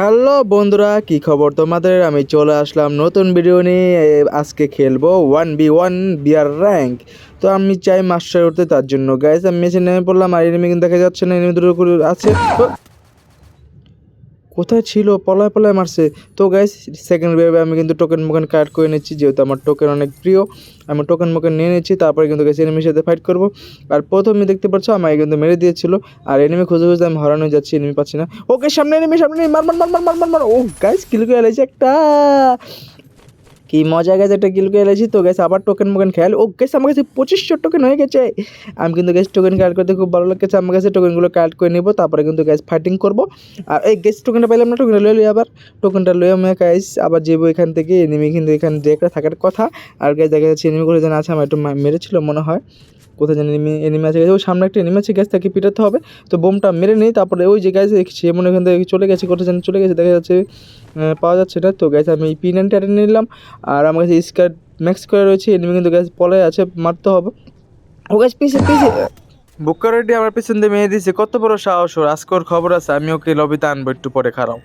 Hello বন্ধুরা, কি খবর তোমাদের? আমি চলে আসলাম নতুন ভিডিও নিয়ে। আজকে খেলব one B one BR rank তো আমি চাই মাস্টার উঠতে, তার জন্য গাইজ আমি মেশিন নেমে পড়লাম আর এনিমি কিন্তু দেখা যাচ্ছে না এনিমি দুটো আছে। কোথায় ছিল? পলায় পলায় মারছে। তো গাইস সেকেন্ড ওয়েভে আমি কিন্তু টোকেন মোকেন কাট করে নিচ্ছি, যেহেতু আমার টোকেন অনেক প্রিয়। আমি টোকেন মোকেন নিয়ে নিচ্ছি, তারপরে কিন্তু গাইস এনিমির সাথে ফাইট করব। আর প্রথমে দেখতে পাচ্ছ আমাকে কিন্তু মেরে দিয়েছিল। আর এনিমি খুঁজে খুঁজে আমি হরানো যাচ্ছি এনিমি পাচ্ছি না। ওকে সামনে এনিমি সামনে মার মার মার মার মার মার ও গাইস কিল করে একটা। কি মজা গেছে একটা কিল করে এলেছি তো গেছে আবার টোকেন মোকেন খেয়াল। ও গেছে আমার কাছে পঁচিশশো টোকেন হয়ে গেছে। আমি কিন্তু গ্যাস টোকেন কালেক্ট করতে খুব ভালো লাগছে। আমার কাছে টোকেনগুলো কালেক্ট করে নেব, তারপরে কিন্তু গ্যাস ফাইটিং করব। আর এই গেস্ট টোকেনটা পাইলাম না টোকেনটা লয়ে লই আবার। টোকেনটা লই আমি গ্যাস আবার যাব এখান থেকে এনিমি কিন্তু এখানে যে একটা থাকার কথা। আর গ্যাস দেখা যাচ্ছে এনিমিগুলো যেন আছে, আমার একটু মেরেছিল, মনে হয়। কোথায় যেন এনিমি আছে। ওই সামনে একটা এনিমি আছে গ্যাস তাকে পিটাতে হবে। তো বোমটা মেরে নেই, তারপরে ওই যে গ্যাস দেখছি, এমন এখান থেকে চলে গেছে, কোথায় যেন চলে গেছে, দেখা যাচ্ছে পাওয়া যাচ্ছে না। তো গ্যাস আমি এই পি নাইনটা নিলাম। আর আমার কাছে স্কার ম্যাক্স করে রয়েছে এনিমি কিন্তু গ্যাস পলে আছে, মারতে হবে। ও গ্যাস পিছে পিছে। বুকারেডি আমার পিছন দিয়ে মেয়ে দিছে কত বড় সাহস ওর, আজকে খবর আছে, আমি ওকে লবিতে আনব, একটু পরে খারাপ।